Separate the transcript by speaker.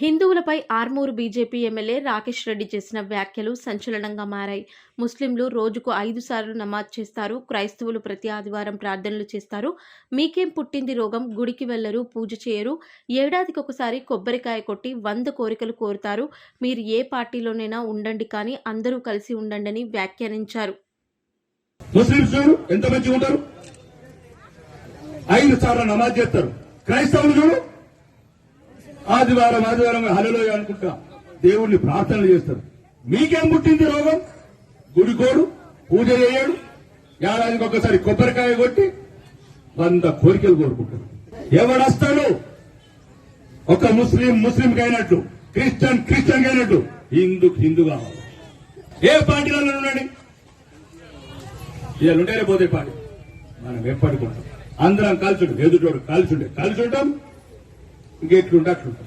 Speaker 1: హిందువులపై Armoor BJP MLA Rakesh Reddy చేసిన వ్యాఖ్యలు సంచలనంగా మారాయి. ముస్లింలు రోజుకు ఐదు సార్లు నమాజ్ చేస్తారు క్రైస్తవులు ప్రతి ఆదివారం ప్రార్థనలు చేస్తారు. మీకేం పుట్టింది రోగం? గుడికి వెళ్ళరు పూజ చేయరు. ఏడాదికి ఒకసారి కొబ్బరికాయ కొట్టి వంద కోరికలు కోరుతారు. మీరు ఏ పార్టీలోనైనా ఉండండి కానీ అందరూ కలిసి ఉండండి వ్యాఖ్యానించారు.
Speaker 2: ఎంత మంచిగా ఉంటారు? ఐదు సార్లు నమాజ్ చేస్తారు. క్రైస్తవులు చూడు ఆదివారం ఆదివారం హలలో అనుకుంటా దేవుణ్ణి ప్రార్థనలు చేస్తారు మీకేం పుట్టింది రోగం? గుడికోడు పూజ చేయడు ఏడాదికి ఒకసారి కొబ్బరికాయ కొట్టి వంద కోరికలు కోరుకుంటారు ఎవడస్తాడు? ఒక ముస్లిం ముస్లిం అయినట్టు క్రిస్టియన్ క్రిస్టియన్ అయినట్టు హిందూ హిందూ కావాలి ఏ పార్టీలో ఉండండి? ఇలా ఉంటేనే పోతే పాడి మనం ఎప్పటికుంటాం అందరం కాల్చుంటాం ఎదుటోడు కాల్చుంటే కాల్చుంటాం ఇంకెట్లుంటే అట్లుంటుంది